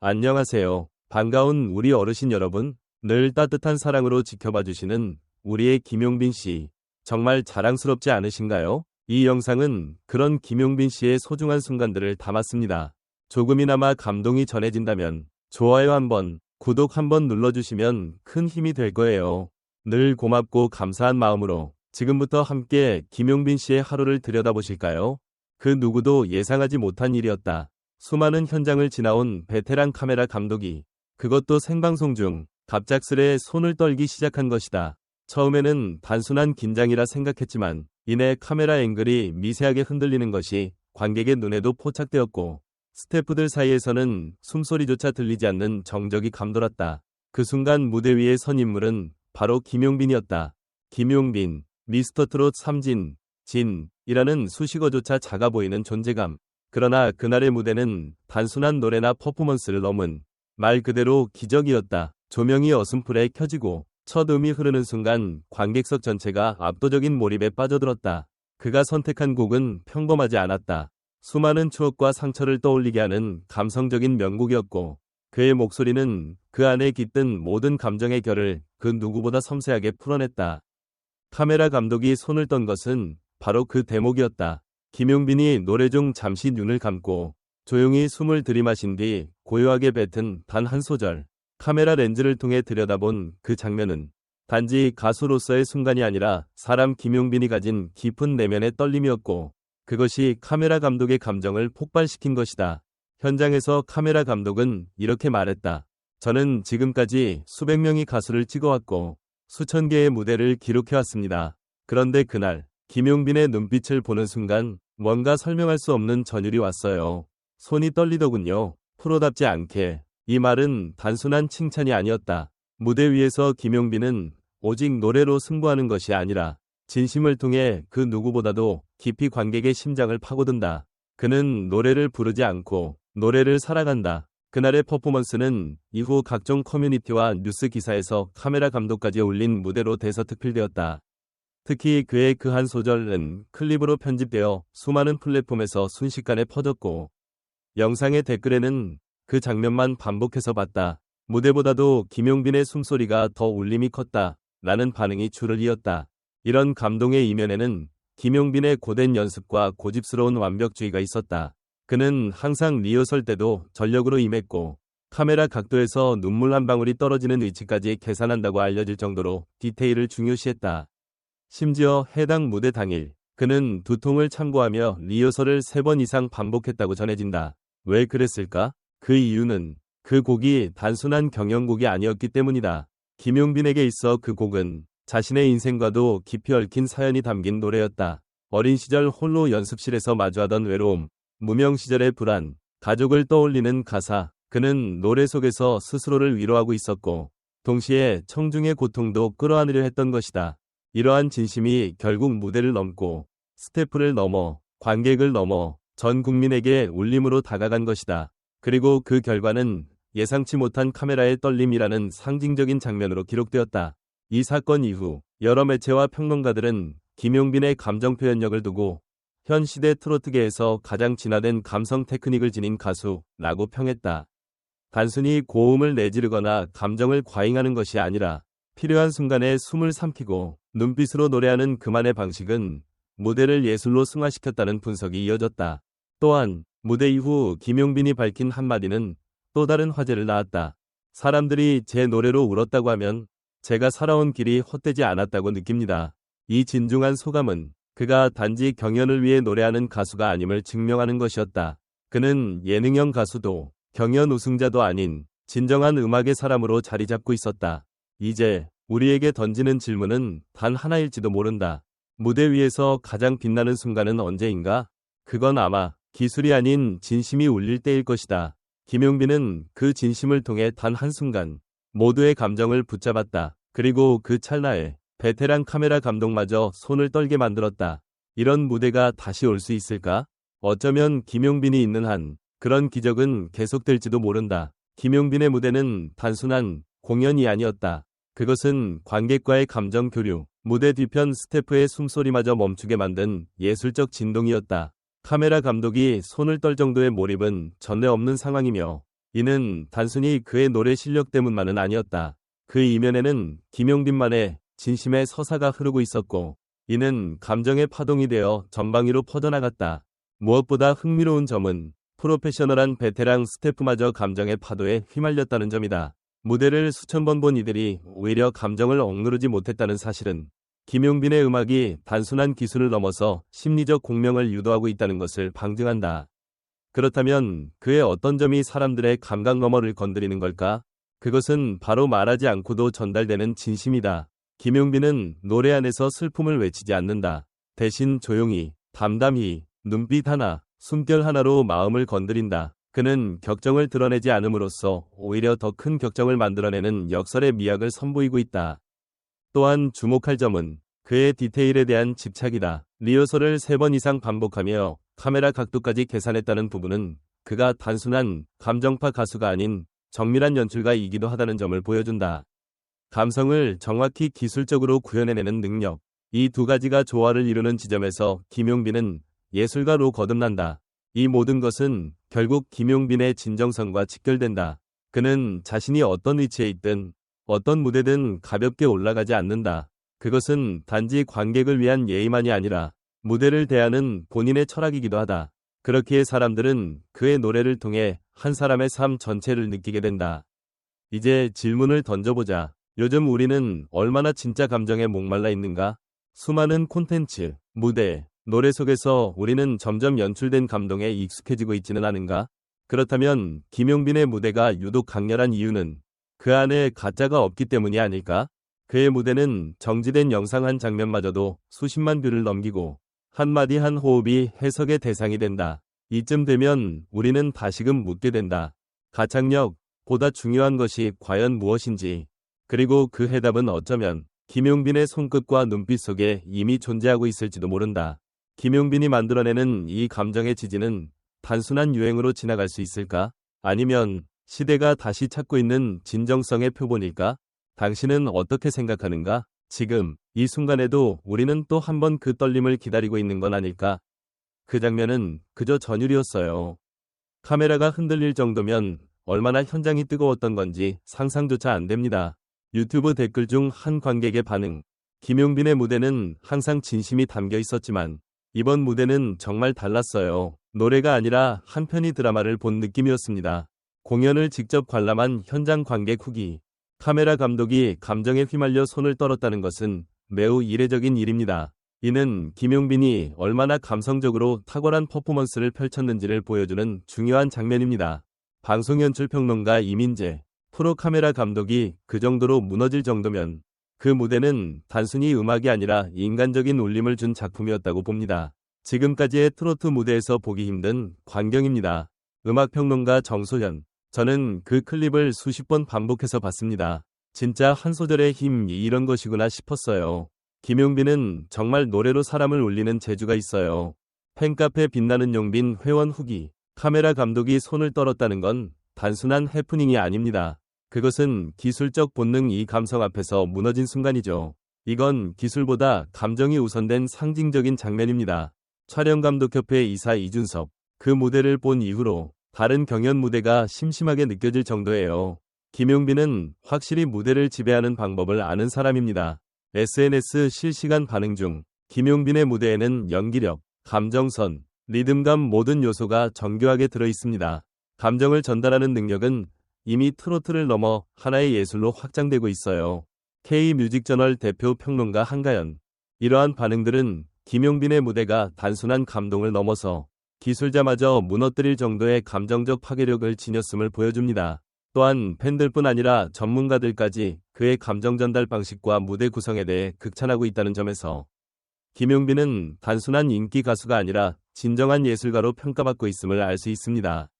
안녕하세요. 반가운 우리 어르신 여러분. 늘 따뜻한 사랑으로 지켜봐 주시는 우리의 김용빈 씨. 정말 자랑스럽지 않으신가요? 이 영상은 그런 김용빈 씨의 소중한 순간들을 담았습니다. 조금이나마 감동이 전해진다면 좋아요 한번, 구독 한번 눌러주시면 큰 힘이 될 거예요. 늘 고맙고 감사한 마음으로 지금부터 함께 김용빈 씨의 하루를 들여다보실까요? 그 누구도 예상하지 못한 일이었다. 수많은 현장을 지나온 베테랑 카메라 감독이 그것도 생방송 중 갑작스레 손을 떨기 시작한 것이다. 처음에는 단순한 긴장이라 생각했지만 이내 카메라 앵글이 미세하게 흔들리는 것이 관객의 눈에도 포착되었고 스태프들 사이에서는 숨소리조차 들리지 않는 정적이 감돌았다. 그 순간 무대 위에 선 인물은 바로 김용빈이었다. 김용빈, 미스터 트롯 삼진, 진이라는 수식어조차 작아 보이는 존재감. 그러나 그날의 무대는 단순한 노래나 퍼포먼스를 넘은 말 그대로 기적이었다. 조명이 어슴풀에 켜지고 첫 음이 흐르는 순간 관객석 전체가 압도적인 몰입에 빠져들었다. 그가 선택한 곡은 평범하지 않았다. 수많은 추억과 상처를 떠올리게 하는 감성적인 명곡이었고 그의 목소리는 그 안에 깃든 모든 감정의 결을 그 누구보다 섬세하게 풀어냈다. 카메라 감독이 손을 떤 것은 바로 그 대목이었다. 김용빈이 노래 중 잠시 눈을 감고 조용히 숨을 들이마신 뒤 고요하게 뱉은 단 한 소절. 카메라 렌즈를 통해 들여다본 그 장면은 단지 가수로서의 순간이 아니라 사람 김용빈이 가진 깊은 내면의 떨림이었고 그것이 카메라 감독의 감정을 폭발시킨 것이다. 현장에서 카메라 감독은 이렇게 말했다. 저는 지금까지 수백 명의 가수를 찍어왔고 수천 개의 무대를 기록해왔습니다. 그런데 그날 김용빈의 눈빛을 보는 순간 뭔가 설명할 수 없는 전율이 왔어요. 손이 떨리더군요. 프로답지 않게. 이 말은 단순한 칭찬이 아니었다. 무대 위에서 김용빈은 오직 노래로 승부하는 것이 아니라 진심을 통해 그 누구보다도 깊이 관객의 심장을 파고든다. 그는 노래를 부르지 않고 노래를 살아간다. 그날의 퍼포먼스는 이후 각종 커뮤니티와 뉴스 기사에서 카메라 감독까지 올린 무대로 대서특필되었다. 특히 그의 그 한 소절은 클립으로 편집되어 수많은 플랫폼에서 순식간에 퍼졌고 영상의 댓글에는 그 장면만 반복해서 봤다. 무대보다도 김용빈의 숨소리가 더 울림이 컸다. 라는 반응이 줄을 이었다. 이런 감동의 이면에는 김용빈의 고된 연습과 고집스러운 완벽주의가 있었다. 그는 항상 리허설 때도 전력으로 임했고 카메라 각도에서 눈물 한 방울이 떨어지는 위치까지 계산한다고 알려질 정도로 디테일을 중요시했다. 심지어 해당 무대 당일 그는 두통을 참고하며 리허설을 세번 이상 반복했다고 전해진다. 왜 그랬을까? 그 이유는 그 곡이 단순한 경연곡이 아니었기 때문이다. 김용빈에게 있어 그 곡은 자신의 인생과도 깊이 얽힌 사연이 담긴 노래였다. 어린 시절 홀로 연습실에서 마주하던 외로움, 무명 시절의 불안, 가족을 떠올리는 가사, 그는 노래 속에서 스스로를 위로하고 있었고, 동시에 청중의 고통도 끌어안으려 했던 것이다. 이러한 진심이 결국 무대를 넘고, 스태프를 넘어, 관객을 넘어, 전 국민에게 울림으로 다가간 것이다. 그리고 그 결과는 예상치 못한 카메라의 떨림이라는 상징적인 장면으로 기록되었다. 이 사건 이후 여러 매체와 평론가들은 김용빈의 감정 표현력을 두고 현 시대 트로트계에서 가장 진화된 감성 테크닉을 지닌 가수라고 평했다. 단순히 고음을 내지르거나 감정을 과잉하는 것이 아니라 필요한 순간에 숨을 삼키고 눈빛으로 노래하는 그만의 방식은 무대를 예술로 승화시켰다는 분석이 이어졌다. 또한 무대 이후 김용빈이 밝힌 한마디는 또 다른 화제를 낳았다. 사람들이 제 노래로 울었다고 하면 제가 살아온 길이 헛되지 않았다고 느낍니다. 이 진중한 소감은 그가 단지 경연을 위해 노래하는 가수가 아님을 증명하는 것이었다. 그는 예능형 가수도 경연 우승자도 아닌 진정한 음악의 사람으로 자리 잡고 있었다. 이제 우리에게 던지는 질문은 단 하나일지도 모른다. 무대 위에서 가장 빛나는 순간은 언제인가? 그건 아마 기술이 아닌 진심이 울릴 때일 것이다. 김용빈은 그 진심을 통해 단 한순간 모두의 감정을 붙잡았다. 그리고 그 찰나에 베테랑 카메라 감독마저 손을 떨게 만들었다. 이런 무대가 다시 올 수 있을까? 어쩌면 김용빈이 있는 한 그런 기적은 계속될지도 모른다. 김용빈의 무대는 단순한 공연이 아니었다. 그것은 관객과의 감정 교류, 무대 뒤편 스태프의 숨소리마저 멈추게 만든 예술적 진동이었다. 카메라 감독이 손을 떨 정도의 몰입은 전에 없는 상황이며 이는 단순히 그의 노래 실력 때문만은 아니었다. 그 이면에는 김용빈만의 진심의 서사가 흐르고 있었고, 이는 감정의 파동이 되어 전방위로 퍼져나갔다. 무엇보다 흥미로운 점은 프로페셔널한 베테랑 스태프마저 감정의 파도에 휘말렸다는 점이다. 무대를 수천 번 본 이들이 오히려 감정을 억누르지 못했다는 사실은 김용빈의 음악이 단순한 기술을 넘어서 심리적 공명을 유도하고 있다는 것을 방증한다. 그렇다면 그의 어떤 점이 사람들의 감각 너머를 건드리는 걸까? 그것은 바로 말하지 않고도 전달되는 진심이다. 김용빈은 노래 안에서 슬픔을 외치지 않는다. 대신 조용히, 담담히, 눈빛 하나, 숨결 하나로 마음을 건드린다. 그는 격정을 드러내지 않음으로써 오히려 더 큰 격정을 만들어내는 역설의 미학을 선보이고 있다. 또한 주목할 점은 그의 디테일에 대한 집착이다. 리허설을 세번 이상 반복하며 카메라 각도까지 계산했다는 부분은 그가 단순한 감정파 가수가 아닌 정밀한 연출가이기도 하다는 점을 보여준다. 감성을 정확히 기술적으로 구현해내는 능력. 이 두 가지가 조화를 이루는 지점에서 김용빈은 예술가로 거듭난다. 이 모든 것은 결국 김용빈의 진정성과 직결된다. 그는 자신이 어떤 위치에 있든 어떤 무대든 가볍게 올라가지 않는다. 그것은 단지 관객을 위한 예의만이 아니라 무대를 대하는 본인의 철학이기도 하다. 그렇기에 사람들은 그의 노래를 통해 한 사람의 삶 전체를 느끼게 된다. 이제 질문을 던져보자. 요즘 우리는 얼마나 진짜 감정에 목말라 있는가? 수많은 콘텐츠, 무대, 노래 속에서 우리는 점점 연출된 감동에 익숙해지고 있지는 않은가? 그렇다면 김용빈의 무대가 유독 강렬한 이유는 그 안에 가짜가 없기 때문이 아닐까? 그의 무대는 정지된 영상 한 장면마저도 수십만 뷰를 넘기고 한마디 한 호흡이 해석의 대상이 된다. 이쯤 되면 우리는 다시금 묻게 된다. 가창력, 보다 중요한 것이 과연 무엇인지, 그리고 그 해답은 어쩌면 김용빈의 손끝과 눈빛 속에 이미 존재하고 있을지도 모른다. 김용빈이 만들어내는 이 감정의 지지는 단순한 유행으로 지나갈 수 있을까? 아니면 시대가 다시 찾고 있는 진정성의 표본일까? 당신은 어떻게 생각하는가? 지금 이 순간에도 우리는 또 한 번 그 떨림을 기다리고 있는 건 아닐까? 그 장면은 그저 전율이었어요. 카메라가 흔들릴 정도면 얼마나 현장이 뜨거웠던 건지 상상조차 안 됩니다. 유튜브 댓글 중 한 관객의 반응. 김용빈의 무대는 항상 진심이 담겨 있었지만 이번 무대는 정말 달랐어요. 노래가 아니라 한 편의 드라마를 본 느낌이었습니다. 공연을 직접 관람한 현장 관객 후기. 카메라 감독이 감정에 휘말려 손을 떨었다는 것은 매우 이례적인 일입니다. 이는 김용빈이 얼마나 감성적으로 탁월한 퍼포먼스를 펼쳤는지를 보여주는 중요한 장면입니다. 방송연출평론가 이민재, 프로 카메라 감독이 그 정도로 무너질 정도면 그 무대는 단순히 음악이 아니라 인간적인 울림을 준 작품이었다고 봅니다. 지금까지의 트로트 무대에서 보기 힘든 광경입니다. 음악평론가 정소현, 저는 그 클립을 수십 번 반복해서 봤습니다. 진짜 한 소절의 힘이 이런 것이구나 싶었어요. 김용빈은 정말 노래로 사람을 울리는 재주가 있어요. 팬카페 빛나는 용빈 회원 후기. 카메라 감독이 손을 떨었다는 건 단순한 해프닝이 아닙니다. 그것은 기술적 본능 이 감성 앞에서 무너진 순간이죠. 이건 기술보다 감정이 우선된 상징적인 장면입니다. 촬영감독협회 이사 이준섭. 그 무대를 본 이후로 다른 경연 무대가 심심하게 느껴질 정도예요. 김용빈은 확실히 무대를 지배하는 방법을 아는 사람입니다. SNS 실시간 반응 중 김용빈의 무대에는 연기력, 감정선, 리듬감 모든 요소가 정교하게 들어 있습니다. 감정을 전달하는 능력은 이미 트로트를 넘어 하나의 예술로 확장되고 있어요. K뮤직저널 대표 평론가 한가연. 이러한 반응들은 김용빈의 무대가 단순한 감동을 넘어서 기술자마저 무너뜨릴 정도의 감정적 파괴력을 지녔음을 보여줍니다. 또한 팬들뿐 아니라 전문가들까지 그의 감정 전달 방식과 무대 구성에 대해 극찬하고 있다는 점에서 김용빈은 단순한 인기 가수가 아니라 진정한 예술가로 평가받고 있음을 알 수 있습니다.